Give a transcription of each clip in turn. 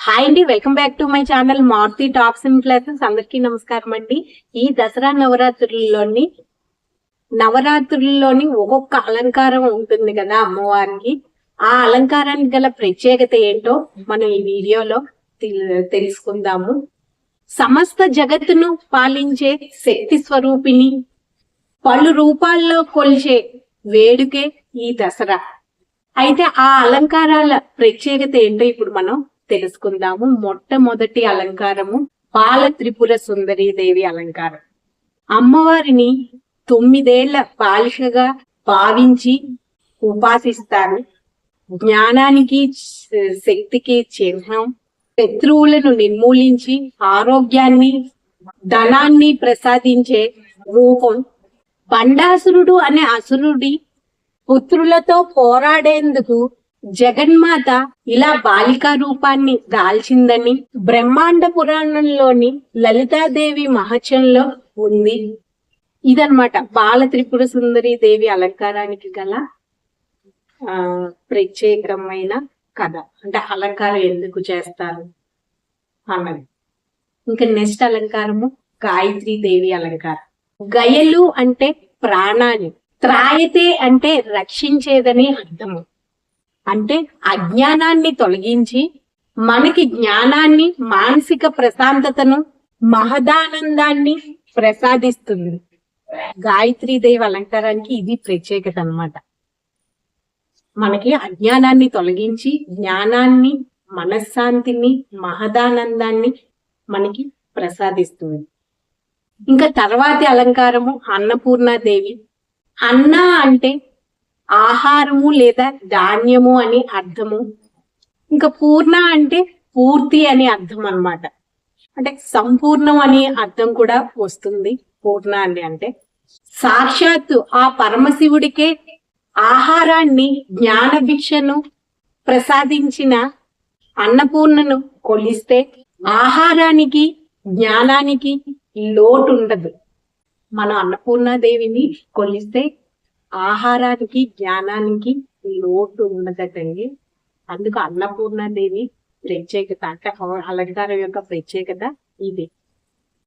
Hi అండి welcome back to my channel Maruthi tops and classes అందరికీ నమస్కారం అండి. ఈ దసరా నవరాత్రుల్లోని నవరాత్రుల్లోని ఒక్కొక్క అలంకారం ఉంటుంది కదా అమ్మవారికి. ఆ అలంకారానికి గల ప్రత్యేకత ఏంటో మనం ఈ వీడియోలో తెలుసుకుందాము. సమస్త జగత్తును పాలించే శక్తి స్వరూపిణి పలు రూపాల్లో కొలిచే వేడుకే ఈ దసరా. అయితే ఆ అలంకారాల ప్రత్యేకత ఏంటో ఇప్పుడు మనం తెలుసుకుందాము. మొట్టమొదటి అలంకారము బాల త్రిపుర దేవి అలంకారం. అమ్మవారిని తొమ్మిదేళ్ళ బాలికగా భావించి ఉపాసిస్తారు. జ్ఞానానికి శక్తికి చిహ్నం. శత్రువులను నిర్మూలించి ఆరోగ్యాన్ని ధనాన్ని ప్రసాదించే రూపం. బండాసురుడు అనే అసురుడి పుత్రులతో పోరాడేందుకు జగన్మాత ఇలా బాలికా రూపాన్ని దాల్చిందని బ్రహ్మాండ పురాణంలోని లలితాదేవి మహత్యంలో ఉంది. ఇదన్నమాట బాల త్రిపుర సుందరి దేవి అలంకారానికి గల ఆ ప్రత్యేకమైన కథ. అంటే అలంకారం ఎందుకు చేస్తారు అన్నది. ఇంకా నెక్స్ట్ అలంకారము గాయత్రి దేవి అలంకారం. గయలు అంటే ప్రాణాలు త్రాయతే అంటే రక్షించేదని అర్థము. అంటే అజ్ఞానాన్ని తొలగించి మనకి జ్ఞానాన్ని మానసిక ప్రశాంతతను మహదానందాన్ని ప్రసాదిస్తుంది. గాయత్రి దేవి అలంకారానికి ఇది ప్రత్యేకత అన్నమాట మనకి అజ్ఞానాన్ని తొలగించి జ్ఞానాన్ని మనశ్శాంతిని మహదానందాన్ని మనకి ప్రసాదిస్తుంది. ఇంకా తర్వాతి అలంకారము అన్నపూర్ణాదేవి. అన్న అంటే ఆహారము లేదా ధాన్యము అని అర్థము. ఇంకా పూర్ణ అంటే పూర్తి అని అర్థం అన్నమాట. అంటే సంపూర్ణం అని అర్థం కూడా వస్తుంది పూర్ణ అని అంటే. సాక్షాత్తు ఆ పరమశివుడికే ఆహారాన్ని జ్ఞాన భిక్షను ప్రసాదించిన అన్నపూర్ణను కొలిస్తే ఆహారానికి జ్ఞానానికి లోటు ఉండదు. మన అన్నపూర్ణాదేవిని కొలిస్తే ఆహారానికి జ్ఞానానికి లోటు ఉండదటండి. అందుకు అన్నపూర్ణాదేవి ప్రత్యేకత అంటే అలంకారం యొక్క ప్రత్యేకత ఇది.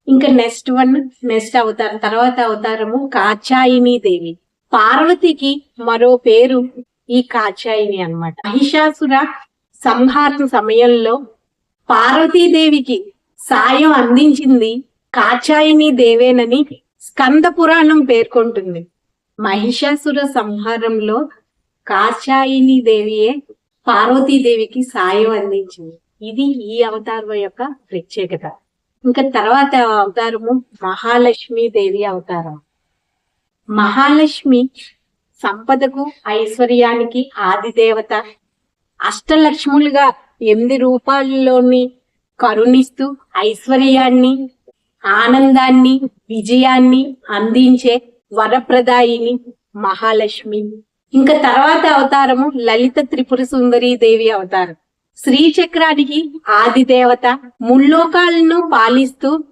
ఇంకా నెక్స్ట్ వన్ నెక్స్ట్ అవతారం తర్వాత అవతారము కాచాయిని దేవి. పార్వతికి మరో పేరు ఈ కాచాయిని అన్నమాట. మహిషాసుర సంహారం సమయంలో పార్వతీదేవికి సాయం అందించింది కాచాయిని దేవేనని స్కంద పురాణం పేర్కొంటుంది. మహిషాసుర సంహారంలో కాచాయిని దేవియే పార్వతీదేవికి సాయం అందించింది. ఇది ఈ అవతారం యొక్క ప్రత్యేకత. ఇంకా తర్వాత అవతారము మహాలక్ష్మి దేవి అవతారం. మహాలక్ష్మి సంపదకు ఐశ్వర్యానికి ఆది దేవత. అష్టలక్ష్ములుగా ఎనిమిది రూపాల్లోని కరుణిస్తూ ఐశ్వర్యాన్ని ఆనందాన్ని విజయాన్ని అందించే వరప్రదాయిని మహాలక్ష్మి. ఇంకా తర్వాత అవతారము లలిత త్రిపుర సుందరి దేవి అవతారం. శ్రీచక్రానికి ఆది దేవత ముల్లోకాలను పాలిస్తూ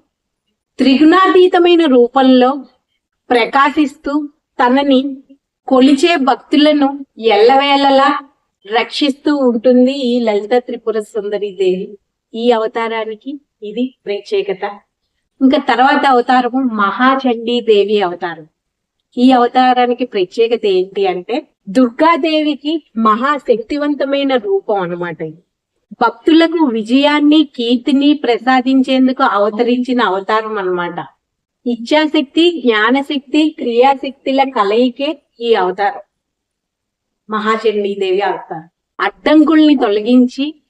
త్రిగుణాతీతమైన రూపంలో ప్రకాశిస్తూ తనని కొలిచే భక్తులను ఎల్లవేళలా రక్షిస్తూ ఉంటుంది ఈ లలిత త్రిపుర సుందరి దేవి. ఈ అవతారానికి ఇది ప్రత్యేకత. ఇంకా తర్వాత అవతారము మహాచండీ దేవి అవతారం. ఈ అవతారానికి ప్రత్యేకత ఏంటి అంటే దుర్గాదేవికి మహాశక్తివంతమైన రూపం అన్నమాట ఇది. భక్తులకు విజయాన్ని కీర్తిని ప్రసాదించేందుకు అవతరించిన అవతారం అన్నమాట. ఇచ్ఛాశక్తి జ్ఞానశక్తి క్రియాశక్తుల కలయికే ఈ అవతారం. మహాచండీదేవి అవతారం. అడ్డంకుల్ని తొలగించి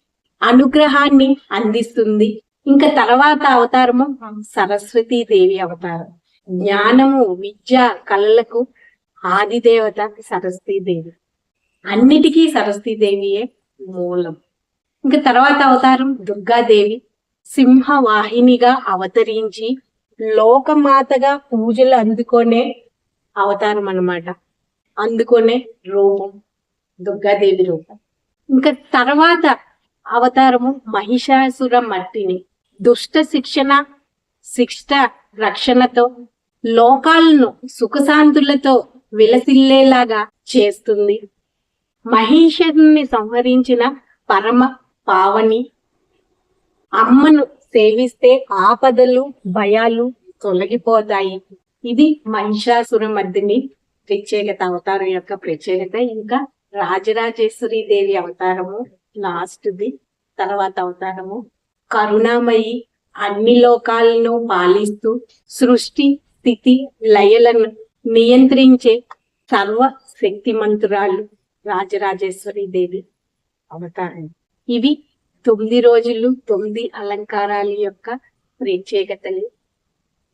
అనుగ్రహాన్ని అందిస్తుంది. ఇంకా తర్వాత అవతారము సరస్వతీ దేవి అవతారం. జ్ఞానము విద్య కళలకు ఆదిదేవత దేవత దేవి అన్నిటికీ సరస్వతీ దేవియే మూలం. ఇంకా తర్వాత అవతారం దుర్గాదేవి. సింహవాహినిగా అవతరించి లోకమాతగా పూజలు అందుకునే అవతారం అన్నమాట. అందుకునే రూపం దుర్గాదేవి రూపం. ఇంకా తర్వాత అవతారము మహిషాసుర మట్టిని. దుష్ట శిక్షణ శిక్ష రక్షణతో లోకాలను సుఖశాంతులతో విలసిల్లేలాగా చేస్తుంది. మహిషుని సంహరించిన పరమ పావని. అమ్మను సేవిస్తే ఆపదలు భయాలు తొలగిపోతాయి. ఇది మహిషాసుర మర్దిని ప్రత్యేకత అవతారం యొక్క ప్రత్యేకత. ఇంకా రాజరాజేశ్వరి దేవి అవతారము లాస్ట్ ది తర్వాత అవతారము. కరుణామయి అన్ని లోకాలను పాలిస్తూ సృష్టి స్థితి లయలను నియంత్రించే సర్వ శక్తిమంతురాలు రాజరాజేశ్వరి దేవి. అవతారం. ఇవి తొమ్మిది రోజులు తొమ్మిది అలంకారాల యొక్క ప్రత్యేకతలు.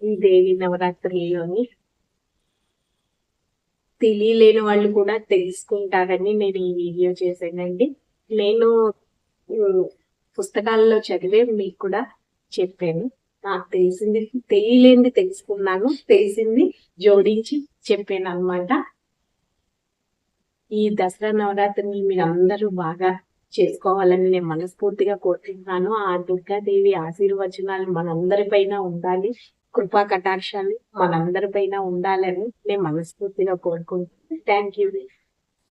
ఈ దేవి నవరాత్రులలోని తెలియలేని వాళ్ళు కూడా తెలుసుకుంటారని నేను ఈ వీడియో చేశానండి. నేను పుస్తకాల్లో చదివే మీకు కూడా చెప్పాను. నాకు తెలిసింది తెలియలేనిది తెలుసుకున్నాను తెలిసింది జోడించి చెప్పాను అన్నమాట ఈ దసరా నవరాత్రిని మీరు అందరూ బాగా చేసుకోవాలని నేను మనస్ఫూర్తిగా కోరుకుంటున్నాను. ఆ దుర్గాదేవి ఆశీర్వచనాలు మనందరి పైన ఉండాలి కృపా కటాక్షాలు మనందరి పైన ఉండాలని నేను మనస్ఫూర్తిగా కోరుకుంటున్నాను. Thank you